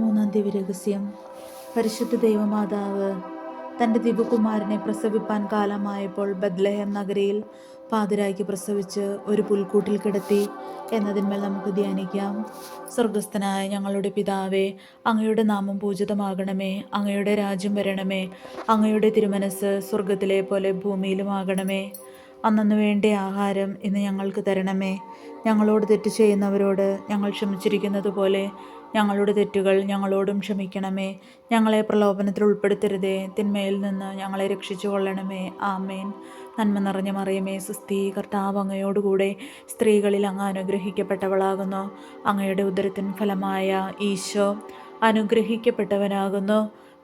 മൂന്നാം ദിവ്യരഹസ്യം പരിശുദ്ധ ദൈവമാതാവ് തന്റെ ദിവകുമാരനെ പ്രസവിപ്പാൻ കാലമായപ്പോൾ ബദ്ലഹം നഗരയിൽ പാതിരായ്ക്ക് പ്രസവിച്ച് ഒരു പുൽക്കൂട്ടിൽ കിടത്തി എന്നതിന്മേൽ നമുക്ക് ധ്യാനിക്കാം. സ്വർഗസ്ഥനായ ഞങ്ങളുടെ പിതാവേ അങ്ങയുടെ നാമം പൂജിതമാകണമേ അങ്ങയുടെ രാജ്യം വരണമേ അങ്ങയുടെ തിരുമനസ് സ്വർഗത്തിലെ പോലെ ഭൂമിയിലുമാകണമേ. അന്നു വേണ്ട ആഹാരം ഇന്ന് ഞങ്ങൾക്ക് തരണമേ. ഞങ്ങളോട് തെറ്റ് ചെയ്യുന്നവരോട് ഞങ്ങൾ ക്ഷമിച്ചിരിക്കുന്നത് പോലെ ഞങ്ങളുടെ തെറ്റുകൾ ഞങ്ങളോടും ക്ഷമിക്കണമേ. ഞങ്ങളെ പ്രലോഭനത്തിൽ ഉൾപ്പെടുത്തരുതേ. തിന്മയിൽ നിന്ന് ഞങ്ങളെ രക്ഷിച്ചു കൊള്ളണമേ ആമേൻ. നന്മ നിറഞ്ഞ മറിയമേ സുസ്ഥി. കർത്താവ് അങ്ങയോടുകൂടെ സ്ത്രീകളിൽ അങ്ങ് അനുഗ്രഹിക്കപ്പെട്ടവളാകുന്നു. അങ്ങയുടെ ഉദരത്തിൻ ഫലമായ ഈശോ അനുഗ്രഹിക്കപ്പെട്ടവനാകുന്നു.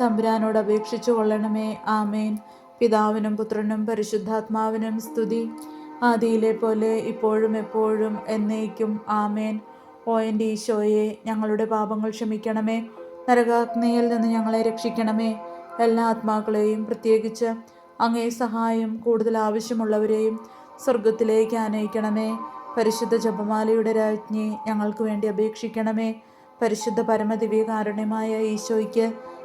തമ്പുരാനോട് അപേക്ഷിച്ചു കൊള്ളണമേ. ആമേൻ. പിതാവിനും പുത്രനും പരിശുദ്ധാത്മാവിനും സ്തുതി. ആദിയിലെ പോലെ ഇപ്പോഴും എപ്പോഴും എന്നേക്കും. ആമേൻ. ഓ എന്റെ ഈശോയെ ഞങ്ങളുടെ പാപങ്ങൾ ക്ഷമിക്കണമേ. നരകാഗ്നിയിൽ നിന്ന് ഞങ്ങളെ രക്ഷിക്കണമേ. എല്ലാ ആത്മാക്കളെയും പ്രത്യേകിച്ച് അങ്ങേ സഹായം കൂടുതൽ ആവശ്യമുള്ളവരെയും സ്വർഗത്തിലേക്ക് ആനയിക്കണമേ. പരിശുദ്ധ ജപമാലയുടെ രാജ്ഞി ഞങ്ങൾക്ക് വേണ്ടി അപേക്ഷിക്കണമേ. പരിശുദ്ധ പരമദിവ്യ കാരുണ്യമായ ഈശോയ്ക്ക്